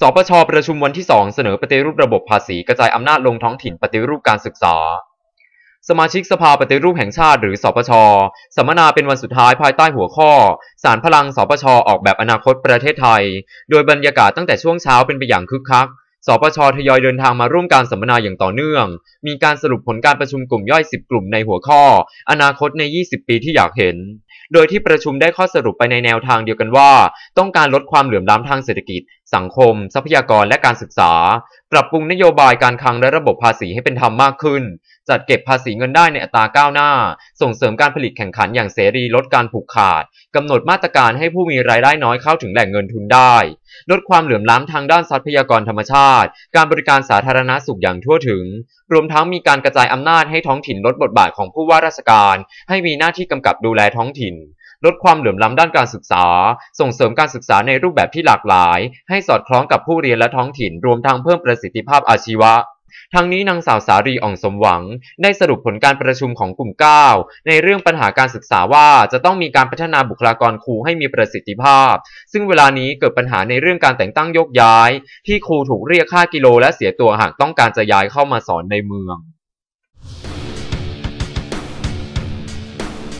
สปชประชุมวันที่ 2 เสนอปฏิรูประบบภาษีกระจายอำนาจลงท้องถิ่นปฏิรูปการศึกษา สมาชิกสภาปฏิรูปแห่งชาติหรือสปชสัมมนาเป็นวันสุดท้ายภายใต้หัวข้อ สารพลังสปชออกแบบอนาคตประเทศไทย โดยบรรยากาศตั้งแต่ช่วงเช้าเป็นไปอย่างคึกคักสปชทยอยเดินทางมาร่วมการสัมมนาอย่างต่อเนื่อง มีการสรุปผลการประชุมกลุ่มย่อย 10 กลุ่มในหัวข้อ อนาคตใน 20 ปีที่อยากเห็น โดยที่ประชุมได้ข้อสรุปไปในแนวทางเดียวกันว่า ต้องการลดความเหลื่อมล้ำทางเศรษฐกิจ สังคม ทรัพยากรและการศึกษา ปรับปรุงนโยบายการคลังและระบบภาษีให้เป็นธรรมมากขึ้น จัดเก็บภาษีเงินได้ในอัตราก้าวหน้า ส่งเสริมการผลิตแข่งขันอย่างเสรีลดการผูกขาดกำหนดมาตรการให้ผู้มีรายได้น้อยเข้าถึงแหล่งเงินทุนได้ลดความเหลื่อมล้ำทางด้านทรัพยากรธรรมชาติ การบริการสาธารณสุขอย่างทั่วถึง รวมทั้งมีการกระจายอำนาจให้ท้องถิ่นลดบทบาทของผู้ว่าราชการ ให้มีหน้าที่กำกับดูแลท้องถิ่น ลดความเหลื่อมล้ำด้านการศึกษา ส่งเสริมการศึกษาในรูปแบบที่หลากหลาย ให้สอดคล้องกับผู้เรียนและท้องถิ่น รวมทั้งเพิ่มประสิทธิภาพอาชีวะ ทั้งนี้นางสาวสารีอ่องสมหวัง ได้สรุปผลการประชุมของกลุ่ม 9 ในเรื่องปัญหาการศึกษาว่าจะต้องมีการพัฒนาบุคลากรครูให้มีประสิทธิภาพ ซึ่งเวลานี้เกิดปัญหาในเรื่องการแต่งตั้งยกย้าย ที่ครูถูกเรียกค่ากิโลและเสียตัวหากต้องการจะย้ายเข้ามาสอนในเมือง